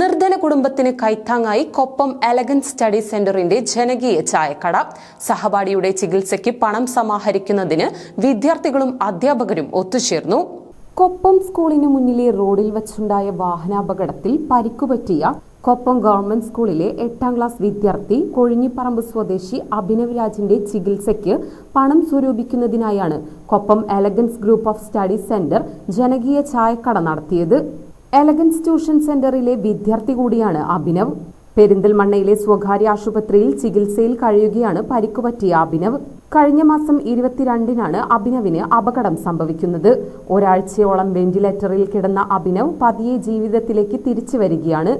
നിർധന കുടുംബത്തിന് കൈത്താങ്ങായി Koppam elegance study സെന്ററിന്റെ ജനകീയ ചായക്കട. സഹപാഠിയുടെ ചികിത്സയ്ക്ക് പണം സമാഹരിക്കുന്നതിന് വിദ്യാർത്ഥികളും അധ്യാപകരും ഒത്തുചേർന്നു. കൊപ്പം സ്കൂളിന് മുന്നിലെ റോഡിൽ വച്ചുണ്ടായ വാഹനാപകടത്തിൽ പരിക്കുപറ്റിയ കൊപ്പം ഗവൺമെന്റ് സ്കൂളിലെ എട്ടാം ക്ലാസ് വിദ്യാർത്ഥി കൊഴിഞ്ഞിപ്പറമ്പ് സ്വദേശി അഭിനവ് രാജിന്റെ ചികിത്സയ്ക്ക് പണം സ്വരൂപിക്കുന്നതിനായാണ് Koppam elegance group of study centre ജനകീയ ചായക്കട നടത്തിയത്. എലഗൻസ് ട്യൂഷൻ സെന്ററിലെ വിദ്യാർത്ഥി കൂടിയാണ് അഭിനവ്. പെരിന്തൽമണ്ണയിലെ സ്വകാര്യ ആശുപത്രിയിൽ ചികിത്സയിൽ കഴിയുകയാണ് പരിക്കുപറ്റിയ അഭിനവ്. കഴിഞ്ഞ മാസം ഇരുപത്തിരണ്ടിനാണ് അഭിനവിന് അപകടം സംഭവിക്കുന്നത്. ഒരാഴ്ചയോളം വെന്റിലേറ്ററിൽ കിടന്ന അഭിനവ് പതിയെ ജീവിതത്തിലേക്ക് തിരിച്ചു വരികയാണ്.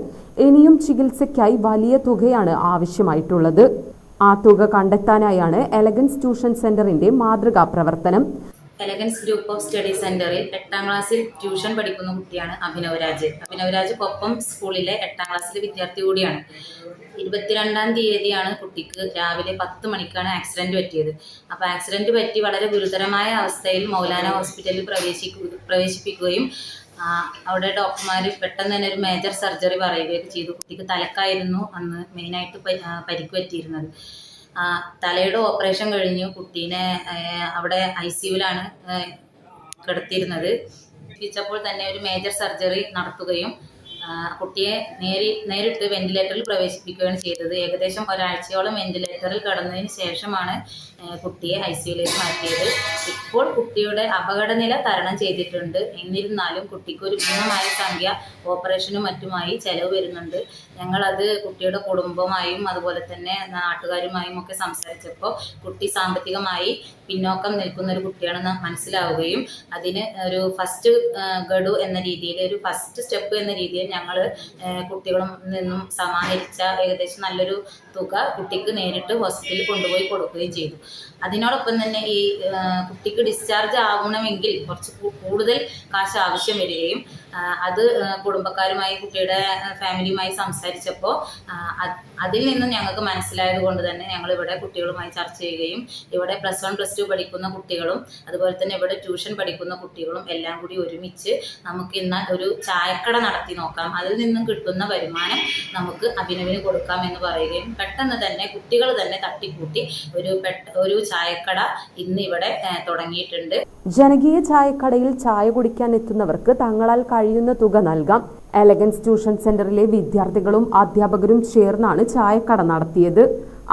ഇനിയും ചികിത്സയ്ക്കായി വലിയ തുകയാണ് ആവശ്യമായിട്ടുള്ളത്. ആ തുക കണ്ടെത്താനായാണ് എലഗൻസ് ട്യൂഷൻ സെന്ററിന്റെ മാതൃകാ പ്രവർത്തനം. എലഗൻസ് ഗ്രൂപ്പ് ഓഫ് സ്റ്റഡി സെന്ററിൽ എട്ടാം ക്ലാസ്സിൽ ട്യൂഷൻ പഠിക്കുന്ന കുട്ടിയാണ് അഭിനവ് രാജ് അഭിനവ് രാജ് കൊപ്പം സ്കൂളിലെ എട്ടാം ക്ലാസ്സിലെ വിദ്യാർത്ഥി കൂടിയാണ്. ഇരുപത്തിരണ്ടാം തീയതിയാണ് കുട്ടിക്ക് രാവിലെ പത്ത് മണിക്കാണ് ആക്സിഡന്റ് പറ്റിയത്. അപ്പോൾ ആക്സിഡന്റ് പറ്റി വളരെ ഗുരുതരമായ അവസ്ഥയിൽ മൗലാന ഹോസ്പിറ്റലിൽ പ്രവേശിക്കു പ്രവേശിപ്പിക്കുകയും അവിടെ ഡോക്ടർമാർ പെട്ടെന്ന് തന്നെ ഒരു മേജർ സർജറി പറയുകയൊക്കെ ചെയ്തു. കുട്ടിക്ക് തലക്കായിരുന്നു അന്ന് മെയിനായിട്ട് പരിക്ക് പറ്റിയിരുന്നത്. തലയുടെ ഓപ്പറേഷൻ കഴിഞ്ഞു. കുട്ടീനെ അവിടെ ഐ സിയുലാണ് കിടത്തിയിരുന്നത്. ചികിത്സിച്ചപ്പോൾ തന്നെ ഒരു മേജർ സർജറി നടത്തുകയും കുട്ടിയെ നേരി നേരിട്ട് വെന്റിലേറ്ററിൽ പ്രവേശിപ്പിക്കുകയാണ് ചെയ്തത്. ഏകദേശം ഒരാഴ്ചയോളം വെന്റിലേറ്ററിൽ കടന്നതിന് ശേഷമാണ് കുട്ടിയെ ഐ സിയുലേക്ക് മാറ്റിയത്. ഇപ്പോൾ കുട്ടിയുടെ അപകടനില തരണം ചെയ്തിട്ടുണ്ട്. എന്നിരുന്നാലും കുട്ടിക്ക് ഒരു ഭീമമായ സംഖ്യ ഓപ്പറേഷനും മറ്റുമായി ചെലവ് വരുന്നുണ്ട്. ഞങ്ങളത് കുട്ടിയുടെ കുടുംബമായും അതുപോലെ തന്നെ നാട്ടുകാരുമായും ഒക്കെ സംസാരിച്ചപ്പോൾ കുട്ടി സാമ്പത്തികമായി പിന്നോക്കം നിൽക്കുന്ന ഒരു കുട്ടിയാണെന്ന് മനസ്സിലാവുകയും അതിന് ഒരു ഫസ്റ്റ് ഗഡു എന്ന രീതിയിൽ ഒരു ഫസ്റ്റ് സ്റ്റെപ്പ് എന്ന രീതിയിൽ ഞങ്ങൾ കുട്ടികളും നിന്നും സമാഹരിച്ച ഏകദേശം നല്ലൊരു തുക കുട്ടിക്ക് നേരിട്ട് ഹോസ്പിറ്റലിൽ കൊണ്ടുപോയി കൊടുക്കുകയും ചെയ്തു. അതിനോടൊപ്പം തന്നെ ഈ കുട്ടിക്ക് ഡിസ്ചാർജ് ആവണമെങ്കിൽ കുറച്ച് കൂടുതൽ കാശ് ആവശ്യം വരികയും അത് കുടുംബക്കാരുമായി കുട്ടിയുടെ ഫാമിലിയുമായി സംസാരിച്ചപ്പോൾ അതിൽ നിന്നും ഞങ്ങൾക്ക് മനസ്സിലായത് കൊണ്ട് തന്നെ ഞങ്ങൾ ഇവിടെ കുട്ടികളുമായി ചർച്ച ചെയ്യുകയും ഇവിടെ പ്ലസ് വൺ പ്ലസ് ടു പഠിക്കുന്ന കുട്ടികളും അതുപോലെ തന്നെ ഇവിടെ ട്യൂഷൻ പഠിക്കുന്ന കുട്ടികളും എല്ലാം കൂടി ഒരുമിച്ച് നമുക്ക് ഇന്ന് ഒരു ചായക്കട നടത്തി നോക്കാം. അതിൽ നിന്നും കിട്ടുന്ന വരുമാനം നമുക്ക് അഭിനവിന് കൊടുക്കാം എന്ന് പറയുകയും പെട്ടെന്ന് തന്നെ കുട്ടികൾ തന്നെ തട്ടിക്കൂട്ടി ഒരു ഒരു ചായക്കട ഇന്ന് ഇവിടെ തുടങ്ങിയിട്ടുണ്ട്. ജനകീയ ചായക്കടയിൽ ചായ കുടിക്കാൻ എത്തുന്നവർക്ക് തങ്ങളാൽ കഴിയുന്ന തുക നൽകാം. എലഗൻസ് ട്യൂഷൻ സെന്ററിലെ വിദ്യാർത്ഥികളും അധ്യാപകരും ചേർന്നാണ് ചായക്കട നടത്തിയത്.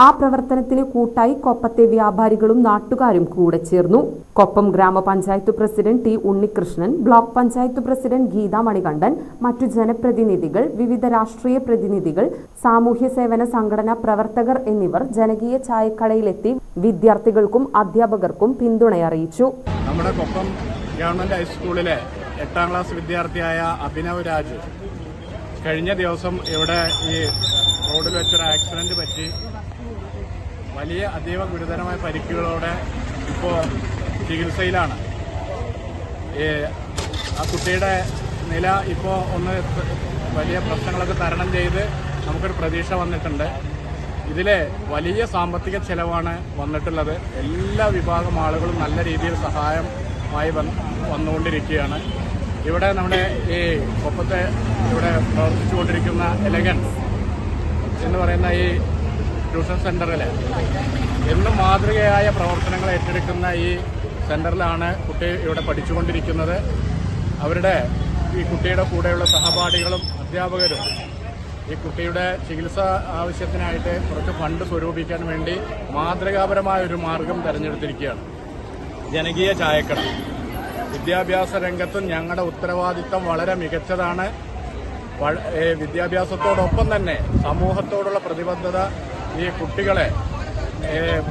ആ പ്രവർത്തനത്തിന് കൂട്ടായി കൊപ്പത്തെ വ്യാപാരികളും നാട്ടുകാരും കൂടെ ചേർന്നു. കൊപ്പം ഗ്രാമപഞ്ചായത്ത് president T Unnikrishnan block panchayat president Geetha Manikandan മറ്റു ജനപ്രതിനിധികൾ വിവിധ രാഷ്ട്രീയ പ്രതിനിധികൾ സാമൂഹ്യ സേവന സംഘടനാ പ്രവർത്തകർ എന്നിവർ ജനകീയ ചായക്കടയിലെത്തി വിദ്യാർത്ഥികൾക്കും അധ്യാപകർക്കും പിന്തുണയറിയിച്ചു. നമ്മുടെ കൊപ്പം ഗവൺമെന്റ് ഹൈസ്കൂളിലെ എട്ടാം ക്ലാസ് വിദ്യാർത്ഥിയായ അഭിനവ് രാജ് കഴിഞ്ഞ ദിവസം ഇവിടെ ഈ റോഡിൽ വെച്ചൊരു ആക്സിഡന്റ് പറ്റി. വലിയ അതീവ ഗുരുതരമായ പരിക്കുകളോടെ ഇപ്പോൾ ചികിത്സയിലാണ്. ആ കുട്ടിയുടെ നില ഇപ്പോൾ ഒന്ന് വലിയ പ്രശ്നങ്ങളൊക്കെ തരണം ചെയ്ത് നമുക്കൊരു പ്രതീക്ഷ വന്നിട്ടുണ്ട്. ഇതിലെ വലിയ സാമ്പത്തിക ചെലവാണ് വന്നിട്ടുള്ളത്. എല്ലാ വിഭാഗം ആളുകളും നല്ല രീതിയിൽ സഹായമായി വന്ന് വന്നുകൊണ്ടിരിക്കുകയാണ്. ഇവിടെ നമ്മുടെ ഈ കൊപ്പത്തെ ഇവിടെ പ്രവർത്തിച്ചുകൊണ്ടിരിക്കുന്ന എലഗൻസ് എന്ന് പറയുന്ന ഈ ട്യൂഷൻ സെന്ററിൽ എന്നും മാതൃകയായ പ്രവർത്തനങ്ങൾ ഏറ്റെടുക്കുന്ന ഈ സെന്ററിലാണ് കുട്ടി ഇവിടെ പഠിച്ചുകൊണ്ടിരിക്കുന്നത്. അവരുടെ ഈ കുട്ടിയുടെ കൂടെയുള്ള സഹപാഠികളും അധ്യാപകരും ഈ കുട്ടിയുടെ ചികിത്സ ആവശ്യത്തിനായിട്ട് കുറച്ച് ഫണ്ട് സ്വരൂപിക്കാൻ വേണ്ടി മാതൃകാപരമായ ഒരു മാർഗം തിരഞ്ഞെടുത്തിരിക്കുകയാണ്. ജനകീയ ചായക്കട. വിദ്യാഭ്യാസ രംഗത്തും ഞങ്ങളുടെ ഉത്തരവാദിത്തം വളരെ മികച്ചതാണ്. വിദ്യാഭ്യാസത്തോടൊപ്പം തന്നെ സമൂഹത്തോടുള്ള പ്രതിബദ്ധത ഈ കുട്ടികളെ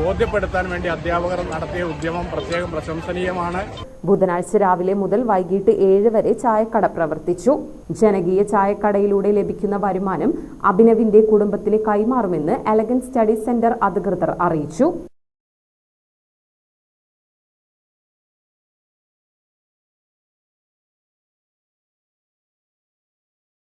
ബോധ്യപ്പെടുത്താൻ വേണ്ടി അധ്യാപകർ നടത്തിയ ഉദ്യമം പ്രത്യേകം പ്രശംസനീയമാണ്. ബുധനാഴ്ച രാവിലെ മുതൽ വൈകിട്ട് ഏഴ് വരെ ചായക്കട പ്രവർത്തിച്ചു. ജനകീയ ചായക്കടയിലൂടെ ലഭിക്കുന്ന വരുമാനം അഭിനവിന്റെ കുടുംബത്തിന് കൈമാറുമെന്ന് എലഗൻ സ്റ്റഡി സെന്റർ അധികൃതർ അറിയിച്ചു.